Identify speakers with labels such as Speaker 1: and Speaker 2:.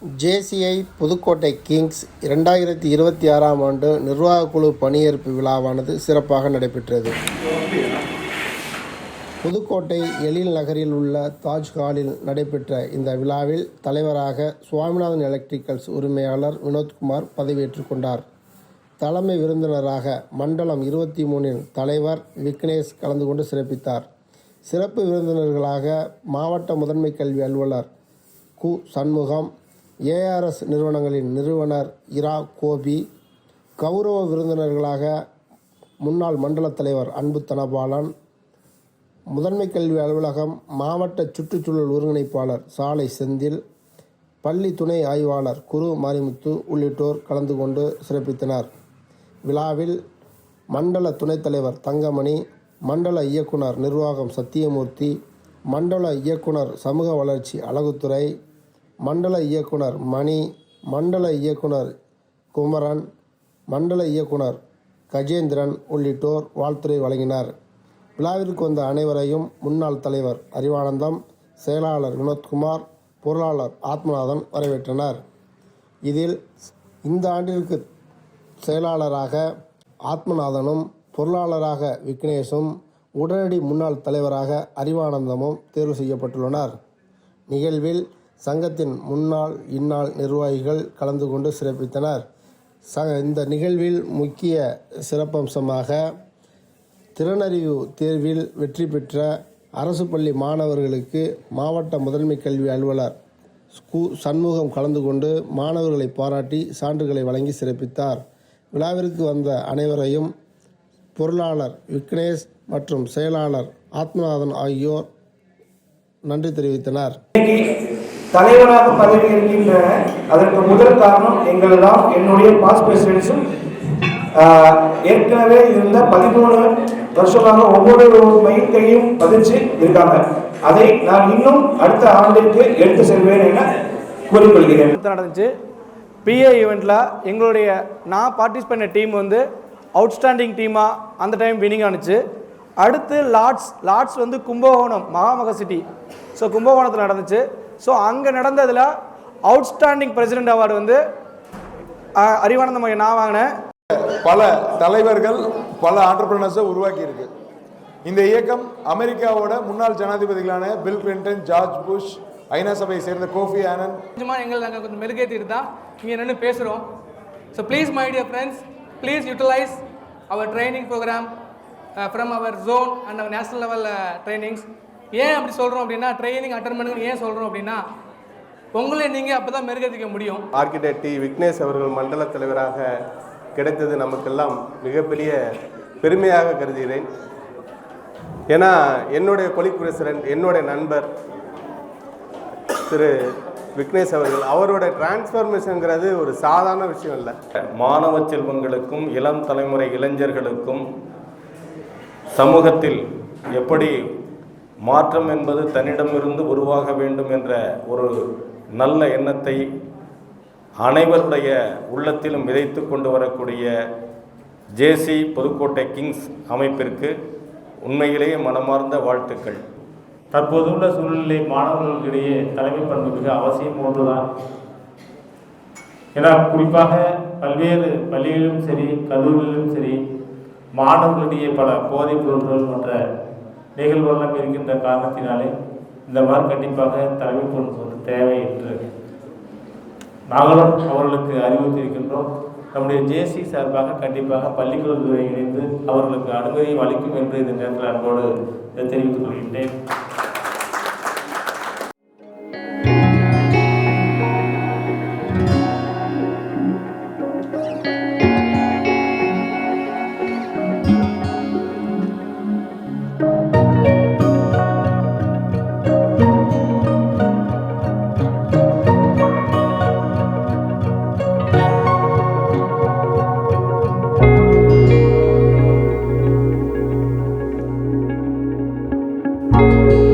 Speaker 1: JCI Pudukkottai Kings இரண்டாயிரத்தி இருபத்தி ஆறாம் ஆண்டு நிர்வாக குழு பணியேற்பு விழாவானது சிறப்பாக நடைபெற்றது. புதுக்கோட்டை எழில் நகரில் உள்ள தாஜ்ஹாலில் நடைபெற்ற இந்த விழாவில் தலைவராக சுவாமிநாதன் எலக்ட்ரிக்கல்ஸ் உரிமையாளர் வினோத்குமார் பதவியேற்றுக் கொண்டார். தலைமை விருந்தினராக மண்டலம் இருபத்தி மூணின் தலைவர் விக்னேஷ் கலந்து கொண்டு சிறப்பித்தார். சிறப்பு விருந்தினர்களாக மாவட்ட முதன்மை கல்வி அலுவலர் கு சண்முகம் ஏஆர்எஸ் நிறுவனங்களின் நிறுவனர் இரா கோபி கௌரவ விருந்தினர்களாக முன்னாள் மண்டல தலைவர் அன்பு தனபாலன் முதன்மை கல்வி அலுவலகம் மாவட்ட சுற்றுச்சூழல் ஒருங்கிணைப்பாளர் சாலை செந்தில் பள்ளி துணை ஆய்வாளர் குரு மாரிமுத்து உள்ளிட்டோர் கலந்து கொண்டு சிறப்பித்தனர். விழாவில் மண்டல துணைத் தலைவர் தங்கமணி மண்டல இயக்குனர் நிர்வாகம் சத்தியமூர்த்தி மண்டல இயக்குனர் சமூக வளர்ச்சி அழகுத்துறை மண்டல இயக்குனர் மணி மண்டல இயக்குனர் குமரன் மண்டல இயக்குனர் கஜேந்திரன் உள்ளிட்டோர் வாழ்த்துரை வழங்கினர். விழாவிற்கு வந்த அனைவரையும் முன்னாள் தலைவர் அறிவானந்தம் செயலாளர் வினோத்குமார் பொருளாளர் ஆத்மநாதன் வரவேற்றனர். இதில் இந்த ஆண்டிற்கு செயலாளராக ஆத்மநாதனும் பொருளாளராக விக்னேஷும் உடனடி முன்னாள் தலைவராக அறிவானந்தமும் தேர்வு செய்யப்பட்டுள்ளனர். நிகழ்வில் சங்கத்தின் முன்னாள் இந்நாள் நிர்வாகிகள் கலந்து கொண்டு சிறப்பித்தனர். ச இந்த நிகழ்வில் முக்கிய சிறப்பம்சமாக திறனறிவு தேர்வில் வெற்றி பெற்ற அரசு பள்ளி மாணவர்களுக்கு மாவட்ட முதன்மை கல்வி அலுவலர் கு சண்முகம் கலந்து கொண்டு மாணவர்களை பாராட்டி சான்றுகளை வழங்கி சிறப்பித்தார். விழாவிற்கு வந்த அனைவரையும் பொருளாளர் விக்னேஷ் மற்றும் செயலாளர் ஆத்மநாதன் ஆகியோர் நன்றி தெரிவித்தனர்.
Speaker 2: தலைவராக பதவி இருக்கின்ற அதற்கு முதல் காரணம் எங்கள் தான் என்னுடைய பாஸ் பிரசிடென்ட்ஸும் ஏற்கனவே இருந்த பதிமூணு வருஷமாக ஒவ்வொரு மையத்தையும் பதிச்சு இருக்காங்க. அதை நான் இன்னும் அடுத்த ஆண்டிற்கு எடுத்து செல்வேன் என கூறிக்கொள்கிறேன்.
Speaker 3: நடந்துச்சு. பிஏ ஈவெண்ட்டில் எங்களுடைய நான் பார்ட்டிசிபேட் பண்ண டீம் வந்து அவுட்ஸ்டாண்டிங் டீமாக அந்த டைம் வினிங் ஆணுச்சு அடுத்து லார்ட்ஸ் லார்ட்ஸ் வந்து கும்பகோணம் மகாமக சிட்டி ஸோ கும்பகோணத்தில் நடந்துச்சு. ஸோ அங்கே நடந்ததில் அவுட்ஸ்டாண்டிங் பிரசிடென்ட் அவார்டு வந்து அறிவானந்த மையம் நான் வாங்கினேன்.
Speaker 4: பல தலைவர்கள் பல ஆண்டர்பிரினர்ஸை உருவாக்கி இருக்கு இந்த இயக்கம் அமெரிக்காவோட முன்னாள் ஜனாதிபதிகளான பில் கிளின்டன் ஜார்ஜ் புஷ் ஐநா சபையை சேர்ந்த கோஃபி ஆனந்த்.
Speaker 5: கொஞ்சமாக எங்களை நாங்கள் கொஞ்சம் மெருகேற்றிட்டு தான் இங்கே நின்று பேசுகிறோம் so please my dear friends please utilize our training program from our zone and our national level trainings ஏன் அப்படி சொல்கிறோம் அப்படின்னா ட்ரைனிங் அட்டன் பண்ணுங்கன்னு ஏன் சொல்கிறோம் அப்படின்னா உங்களை நீங்கள் அப்போ தான் மெருகேற்றிக்க முடியும்.
Speaker 6: Architect D. விக்னேஷ் அவர்கள் மண்டல தலைவராக கிடைத்தது நமக்கெல்லாம் மிகப்பெரிய பெருமையாக கருதுகிறேன். ஏன்னா என்னுடைய கொலிக் பிரசிடென்ட் என்னுடைய நண்பர் திரு விக்னேஷ் அவர்கள் அவரோட டிரான்ஸ்ஃபர்மேஷனுங்கிறது ஒரு சாதாரண விஷயம் இல்லை.
Speaker 7: மாணவ செல்வங்களுக்கும் இளம் தலைமுறை இளைஞர்களுக்கும் சமூகத்தில் எப்படி மாற்றம் என்பது தன்னிடமிருந்து உருவாக வேண்டும் என்ற ஒரு நல்ல எண்ணத்தை அனைவருடைய உள்ளத்திலும் விதைத்து கொண்டு வரக்கூடிய ஜேசி புதுக்கோட்டை கிங்ஸ் அமைப்பிற்கு உண்மையிலேயே மனமார்ந்த வாழ்த்துக்கள்.
Speaker 8: தற்போதுள்ள சூழ்நிலை மாணவர்களுக்கிடையே தலைமை பண்பு மிக அவசியம் ஒன்றுதான். ஏன்னா குறிப்பாக பல்வேறு பள்ளிகளிலும் சரி கல்லூரிகளிலும் சரி மாணவர்களிடையே பல போதைப் பொருட்கள் மற்ற நிகழ்வுகளும் இருக்கின்ற காரணத்தினாலே இந்த மாதிரி கண்டிப்பாக தலைமை பண்பு தேவை என்று நாங்களும் அவர்களுக்கு அறிவுறுத்தியிருக்கின்றோம். நம்முடைய ஜேசி சார்பாக கண்டிப்பாக பள்ளிக்கல்வித்துறை இணைந்து அவர்களுக்கு அனுமதியும் அளிக்கும் என்று இந்த நேரத்தில் அன்போடு தெரிவித்துக் கொள்கின்றேன். Thank you.